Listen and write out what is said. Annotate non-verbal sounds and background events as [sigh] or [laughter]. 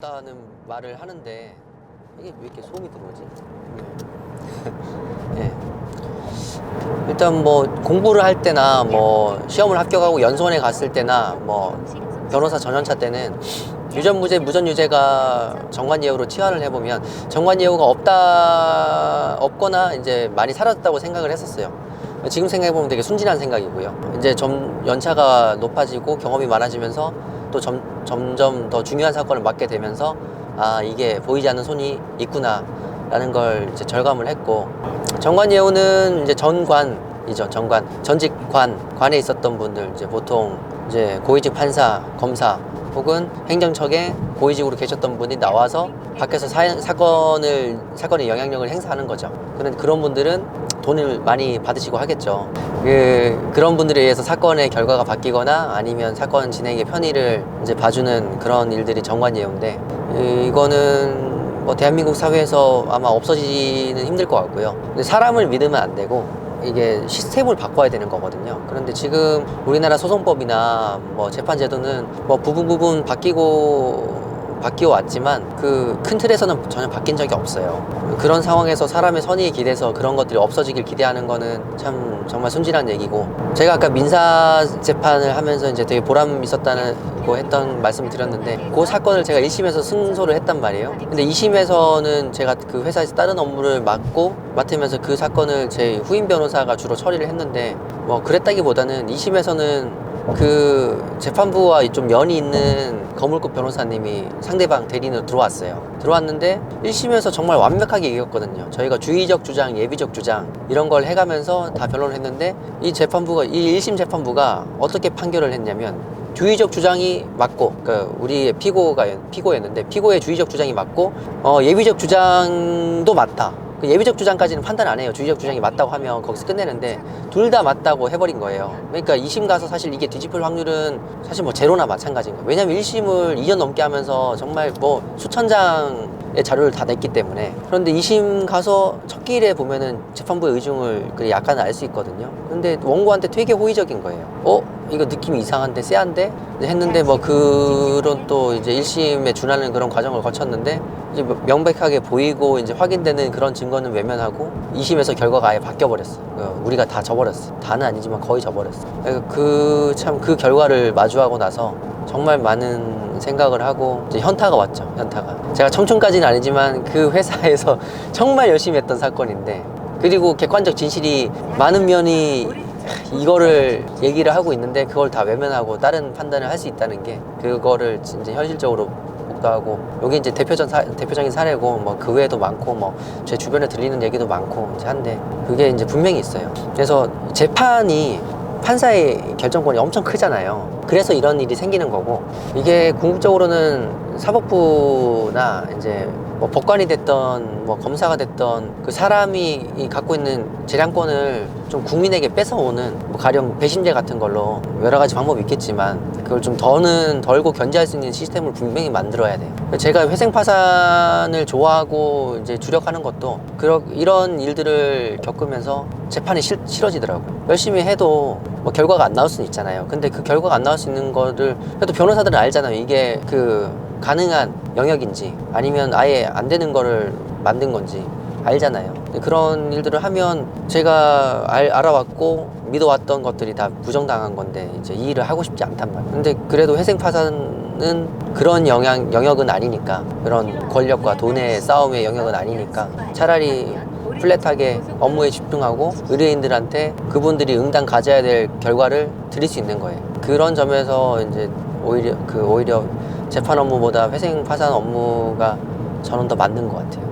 다는 말을 하는데 이게 왜 이렇게 소음이 들어오지? 예. 일단 뭐 공부를 할 때나 뭐 시험을 합격하고 연수원에 갔을 때나 뭐 변호사 전연차 때는 유전무죄 무전유죄가 정관예우로 치환을 해보면 정관예우가 없다 없거나 이제 많이 사라졌다고 생각을 했었어요. 지금 생각해보면 되게 순진한 생각이고요. 이제 점 연차가 높아지고 경험이 많아지면서 또 점, 점점 더 중요한 사건을 맡게 되면서 아 이게 보이지 않는 손이 있구나 라는 걸 이제 절감을 했고 정관 예우는 이제 전관이죠 전관 전직관 관에 있었던 분들 이제 보통 이제 고위직 판사 검사 혹은 행정처에 고위직으로 계셨던 분이 나와서 밖에서 사, 사건을 사건의 영향력을 행사하는 거죠. 그런 그런 분들은 돈을 많이 받으시고 하겠죠. 그 그런 분들에 의해서 사건의 결과가 바뀌거나 아니면 사건 진행의 편의를 이제 봐주는 그런 일들이 정관예우인데 이- 이거는 뭐 대한민국 사회에서 아마 없어지는 힘들 것 같고요. 근데 사람을 믿으면 안 되고 이게 시스템을 바꿔야 되는 거거든요. 그런데 지금 우리나라 소송법이나 뭐 재판 제도는 뭐 부분 부분 바뀌고 바뀌어 왔지만 그 큰 틀에서는 전혀 바뀐 적이 없어요. 그런 상황에서 사람의 선의에 기대서 그런 것들이 없어지길 기대하는 거는 참 정말 순진한 얘기고 제가 아까 민사 재판을 하면서 이제 되게 보람 있었다고 했던 말씀을 드렸는데 그 사건을 제가 1심에서 승소를 했단 말이에요. 근데 2심에서는 제가 그 회사에서 다른 업무를 맡고 맡으면서 그 사건을 제 후임 변호사가 주로 처리를 했는데 뭐 그랬다기보다는 2심에서는 그 재판부와 좀 면이 있는 거물급 변호사님이 상대방 대리인으로 들어왔어요. 들어왔는데 1심에서 정말 완벽하게 이겼거든요. 저희가 주의적 주장, 예비적 주장 이런 걸 해가면서 다 변론을 했는데 이 재판부가 이 1심 재판부가 어떻게 판결을 했냐면 주의적 주장이 맞고 그러니까 우리의 피고가 피고였는데 피고의 주의적 주장이 맞고 어, 예비적 주장도 맞다. 그 예비적 주장까지는 판단 안 해요. 주의적 주장이 맞다고 하면 거기서 끝내는데 둘 다 맞다고 해버린 거예요. 그러니까 2심 가서 사실 이게 뒤집힐 확률은 사실 뭐 제로나 마찬가지인 거예요. 왜냐면 1심을 2년 넘게 하면서 정말 뭐 수천 장의 자료를 다 냈기 때문에 그런데 2심 가서 첫 길에 보면은 재판부의 의중을 그래 약간 알 수 있거든요. 근데 원고한테 되게 호의적인 거예요. 어? 이거 느낌이 이상한데 쎄한데 했는데 뭐 그런 또 이제 1심에 준하는 그런 과정을 거쳤는데 이제 명백하게 보이고 이제 확인되는 그런 증거는 외면하고 2심에서 결과가 아예 바뀌어 버렸어. 어, 우리가 다 져버렸어. 다는 아니지만 거의 져버렸어. 그참그 결과를 마주하고 나서 정말 많은 생각을 하고 이제 현타가 왔죠. 현타가. 제가 청춘까지는 아니지만 그 회사에서 [laughs] 정말 열심히 했던 사건인데 그리고 객관적 진실이 많은 면이 이거를 얘기를 하고 있는데 그걸 다 외면하고 다른 판단을 할 수 있다는 게 그거를 이제 현실적으로 목도하고 여기 이제 대표적 사, 대표적인 사례고 뭐 그 외에도 많고 뭐 제 주변에 들리는 얘기도 많고 이제 한데 그게 이제 분명히 있어요. 그래서 재판이 판사의 결정권이 엄청 크잖아요. 그래서 이런 일이 생기는 거고 이게 궁극적으로는 사법부나 이제 뭐 법관이 됐던 뭐 검사가 됐던 그 사람이 이 갖고 있는 재량권을 좀 국민에게 뺏어오는 뭐 가령 배심제 같은 걸로 여러 가지 방법이 있겠지만 그걸 좀 더는 덜고 견제할 수 있는 시스템을 분명히 만들어야 돼요. 제가 회생 파산을 좋아하고 이제 주력하는 것도 그런 이런 일들을 겪으면서 재판이 싫, 싫어지더라고요. 열심히 해도 뭐 결과가 안 나올 수는 있잖아요. 근데 그 결과가 안 나올 수 있는 거를 그래도 변호사들은 알잖아요. 이게 그 가능한 영역인지 아니면 아예 안 되는 거를 만든 건지 알잖아요. 그런 일들을 하면 제가 알, 알아왔고 믿어왔던 것들이 다 부정당한 건데 이제 이 일을 하고 싶지 않단 말이에요. 근데 그래도 회생 파산은 그런 영향 영역은 아니니까 그런 권력과 돈의 싸움의 영역은 아니니까 차라리 플랫하게 업무에 집중하고 의뢰인들한테 그분들이 응당 가져야 될 결과를 드릴 수 있는 거예요. 그런 점에서 이제 오히려 그 오히려 재판 업무보다 회생 파산 업무가 저는 더 맞는 것 같아요.